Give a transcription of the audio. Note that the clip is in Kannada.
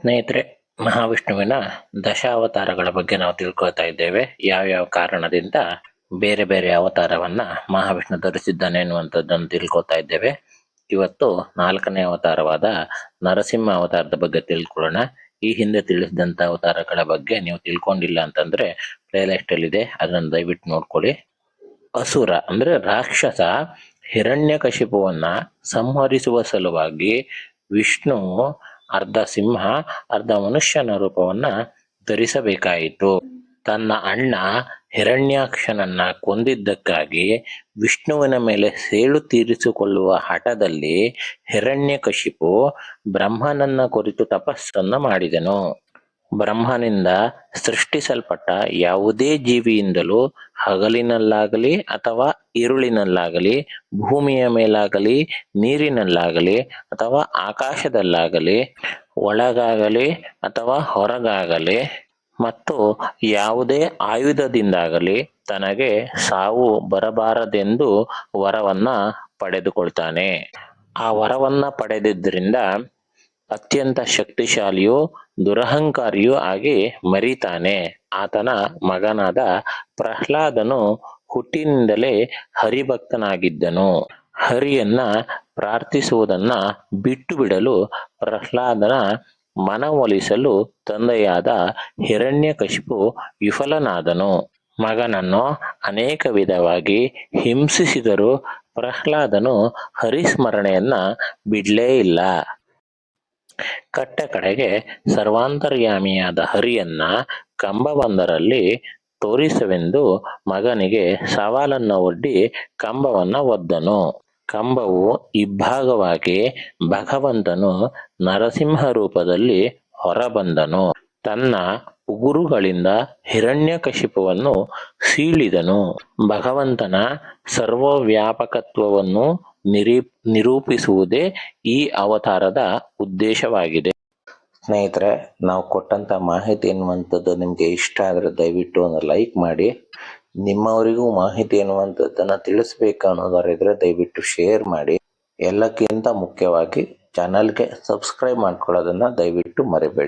ಸ್ನೇಹಿತರೆ, ಮಹಾವಿಷ್ಣುವಿನ ದಶಾವತಾರಗಳ ಬಗ್ಗೆ ನಾವು ತಿಳ್ಕೊಳ್ತಾ ಇದ್ದೇವೆ. ಯಾವ್ಯಾವ ಕಾರಣದಿಂದ ಬೇರೆ ಬೇರೆ ಅವತಾರವನ್ನ ಮಹಾವಿಷ್ಣು ಧರಿಸಿದ್ದಾನೆ ಎನ್ನುವಂಥದ್ದನ್ನು ತಿಳ್ಕೊಳ್ತಾ ಇದ್ದೇವೆ. ಇವತ್ತು ನಾಲ್ಕನೇ ಅವತಾರವಾದ ನರಸಿಂಹ ಅವತಾರದ ಬಗ್ಗೆ ತಿಳ್ಕೊಳ್ಳೋಣ. ಈ ಹಿಂದೆ ತಿಳಿಸಿದಂತ ಅವತಾರಗಳ ಬಗ್ಗೆ ನೀವು ತಿಳ್ಕೊಂಡಿಲ್ಲ ಅಂತಂದ್ರೆ ಪ್ಲೇ ಇದೆ. ಅದನ್ನ ದಯವಿಟ್ಟು ನೋಡ್ಕೊಳ್ಳಿ. ಅಸುರ ಅಂದ್ರೆ ರಾಕ್ಷಸ ಹಿರಣ್ಯಕಶಿಪುವನ್ನ ಸಂಹರಿಸುವ ಸಲುವಾಗಿ ವಿಷ್ಣು ಅರ್ಧ ಸಿಂಹ, ಅರ್ಧ ಮನುಷ್ಯನ ರೂಪವನ್ನ ಧರಿಸಬೇಕಾಯಿತು. ತನ್ನ ಅಣ್ಣ ಹಿರಣ್ಯಾಕ್ಷನನ್ನ ಕೊಂದಿದ್ದಕ್ಕಾಗಿ ವಿಷ್ಣುವಿನ ಮೇಲೆ ಸೇಳು ತೀರಿಸಿಕೊಳ್ಳುವ ಹಠದಲ್ಲಿ ಹಿರಣ್ಯಕಶಿಪು ಬ್ರಹ್ಮನನ್ನ ಕುರಿತು ತಪಸ್ಸನ್ನ ಮಾಡಿದನು. ಬ್ರಹ್ಮನಿಂದ ಸೃಷ್ಟಿಸಲ್ಪಟ್ಟ ಯಾವುದೇ ಜೀವಿಯಿಂದಲೂ ಹಗಲಿನಲ್ಲಾಗಲಿ ಅಥವಾ ಇರುಳಿನಲ್ಲಾಗಲಿ, ಭೂಮಿಯ ಮೇಲಾಗಲಿ, ನೀರಿನಲ್ಲಾಗಲಿ ಅಥವಾ ಆಕಾಶದಲ್ಲಾಗಲಿ, ಒಳಗಾಗಲಿ ಅಥವಾ ಹೊರಗಾಗಲಿ ಮತ್ತು ಯಾವುದೇ ಆಯುಧದಿಂದಾಗಲಿ ತನಗೆ ಸಾವು ಬರಬಾರದೆಂದು ವರವನ್ನ ಪಡೆದುಕೊಳ್ತಾನೆ. ಆ ವರವನ್ನ ಪಡೆದಿದ್ದರಿಂದ ಅತ್ಯಂತ ಶಕ್ತಿಶಾಲಿಯೂ, ದುರಹಂಕಾರಿಯೂ ಆಗಿ ಮರಿತಾನೆ. ಆತನ ಮಗನಾದ ಪ್ರಹ್ಲಾದನು ಹುಟ್ಟಿನಿಂದಲೇ ಹರಿಭಕ್ತನಾಗಿದ್ದನು. ಹರಿಯನ್ನ ಪ್ರಾರ್ಥಿಸುವುದನ್ನ ಬಿಟ್ಟು ಬಿಡಲು ಪ್ರಹ್ಲಾದನ ಮನವೊಲಿಸಲು ತಂದೆಯಾದ ಹಿರಣ್ಯಕಶಿಪು ವಿಫಲನಾದನು. ಮಗನನ್ನು ಅನೇಕ ವಿಧವಾಗಿ ಹಿಂಸಿಸಿದರೂ ಪ್ರಹ್ಲಾದನು ಹರಿಸ್ಮರಣೆಯನ್ನ ಬಿಡ್ಲೇ ಇಲ್ಲ. ಕಟ್ಟ ಕಡೆಗೆ ಸರ್ವಾಂತರ್ಯಾಮಿಯಾದ ಹರಿಯನ್ನ ಕಂಬವೊಂದರಲ್ಲಿ ತೋರಿಸವೆಂದು ಮಗನಿಗೆ ಸವಾಲನ್ನ ಒಡ್ಡಿ ಕಂಬವನ್ನ ಒದ್ದನು. ಕಂಬವು ಇಬ್ಬಾಗವಾಗಿ ಭಗವಂತನು ನರಸಿಂಹ ರೂಪದಲ್ಲಿ ಹೊರಬಂದನು. ತನ್ನ ಉಗುರುಗಳಿಂದ ಹಿರಣ್ಯಕಶಿಪುವನ್ನು ಸೀಳಿದನು. ಭಗವಂತನ ಸರ್ವವ್ಯಾಪಕತ್ವವನ್ನು ನಿರೀ, ನಿರೂಪಿಸುವುದೇ ಈ ಅವತಾರದ ಉದ್ದೇಶವಾಗಿದೆ. ಸ್ನೇಹಿತರೆ, ನಾವು ಕೊಟ್ಟಂತ ಮಾಹಿತಿ ಎನ್ನುವಂಥದ್ದು ನಿಮಗೆ ಇಷ್ಟ ಆದರೆ ದಯವಿಟ್ಟು ಒಂದು ಲೈಕ್ ಮಾಡಿ. ನಿಮ್ಮವರಿಗೂ ಮಾಹಿತಿ ಎನ್ನುವಂಥದ್ದನ್ನು ತಿಳಿಸ್ಬೇಕು ಅನ್ನೋದಾರಿದ್ರೆ ದಯವಿಟ್ಟು ಶೇರ್ ಮಾಡಿ. ಎಲ್ಲಕ್ಕಿಂತ ಮುಖ್ಯವಾಗಿ ಚಾನಲ್ಗೆ ಸಬ್ಸ್ಕ್ರೈಬ್ ಮಾಡ್ಕೊಳ್ಳೋದನ್ನ ದಯವಿಟ್ಟು ಮರಿಬೇಡಿ.